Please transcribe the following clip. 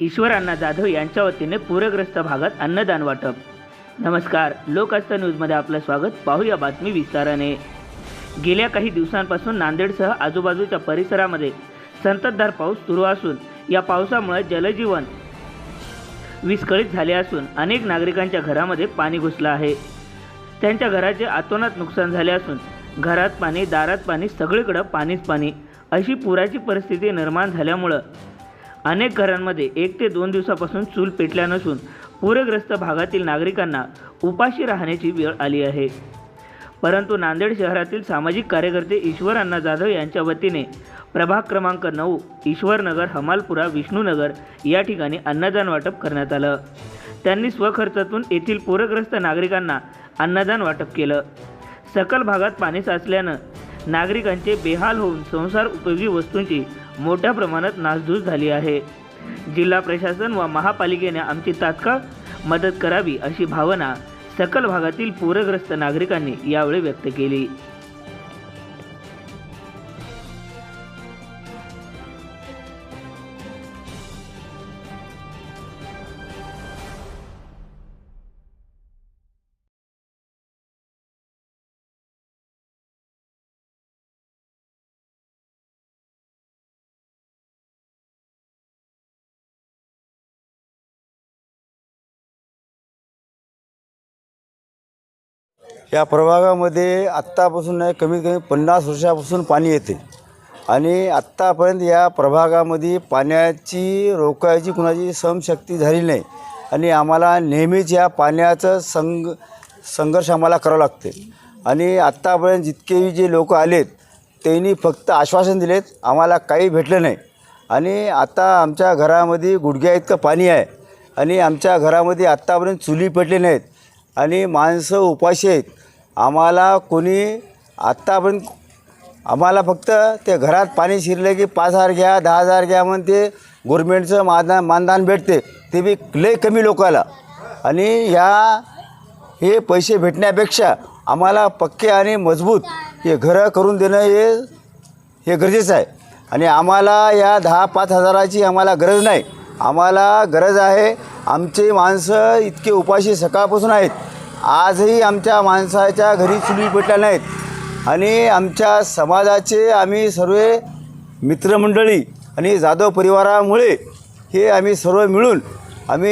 ईश्वर अण्णा जाधव यांच्या वतीने पूरग्रस्त भागात अन्नदान वाटप. नमस्कार लोकआस्था न्यूजमध्ये आपलं स्वागत. पाहूया बातमी विस्ताराने. गेल्या काही दिवसांपासून नांदेडसह आजूबाजूच्या परिसरामध्ये संततधार पाऊस सुरू असून या पावसामुळे जलजीवन विस्कळीत झाले असून अनेक नागरिकांच्या घरामध्ये पाणी घुसलं आहे. त्यांच्या घराचे आतोनात नुकसान झाले असून घरात पाणी दारात पाणी सगळीकडं पाणीच पाणी अशी पुराची परिस्थिती निर्माण झाल्यामुळं अनेक घरांमध्ये एक ते दोन दिवसापासून चूल पेटल्या नसून पूरग्रस्त भागातील नागरिकांना उपाशी राहण्याची वेळ आली आहे. परंतु नांदेड शहरातील सामाजिक कार्यकर्ते ईश्वर अण्णा जाधव यांच्या वतीने प्रभाग क्रमांक नऊ ईश्वरनगर हमालपुरा विष्णूनगर या ठिकाणी अन्नदान वाटप करण्यात आलं. त्यांनी स्वखर्चातून येथील पूरग्रस्त नागरिकांना अन्नदान वाटप केलं. सकल भागात पाणी साचल्यानं नागरिकांचे बेहाल होऊन संसार उपयोगी वस्तूंची मोठ्या प्रमाणात नासधूस झाली आहे. जिल्हा प्रशासन व महापालिकेने आमची तात्काळ मदत करावी अशी भावना सकल भागातील पूरग्रस्त नागरिकांनी यावेळी व्यक्त केली. या प्रभागामध्ये आत्तापासून नाही कमीत कमी पन्नास वर्षापासून पाणी येते. आणि आत्तापर्यंत या प्रभागामध्ये पाण्याची रोखायची कुणाची समशक्ती झाली नाही. आणि आम्हाला नेहमीच या पाण्याचं संग संघर्ष आम्हाला करावं लागते. आणि आत्तापर्यंत जितकेही जे लोक आलेत त्यांनी फक्त आश्वासन दिलेत आम्हाला काही भेटलं नाही. आणि आता आमच्या घरामध्ये गुडघ्या इतकं पाणी आहे. आणि आमच्या घरामध्ये आत्तापर्यंत चुली पेटले नाहीत. आणि माणसं उपाशी आहेत. आम्हाला कोणी आत्तापर्यंत आम्हाला फक्त ते घरात पाणी शिरलं की पाच हजार घ्या दहा हजार घ्या म्हणून ते गोरमेंटचं मानदान मानदान भेटते. ते बी लय कमी लोकाला. आणि ह्या हे पैसे भेटण्यापेक्षा आम्हाला पक्के आणि मजबूत हे घरं करून देणं हे हे गरजेचं आहे. आणि आम्हाला या दहा पाच हजाराची आम्हाला गरज नाही. आम्हाला गरज आहे आमचे माणसं इतके उपाशी सकाळपासून आहेत. आजही आमच्या माणसाच्या घरी चुली पेटल्या नाहीत. आणि आमच्या समाजाचे आम्ही सर्व मित्रमंडळी आणि जाधव परिवारामुळे हे आम्ही सर्व मिळून आम्ही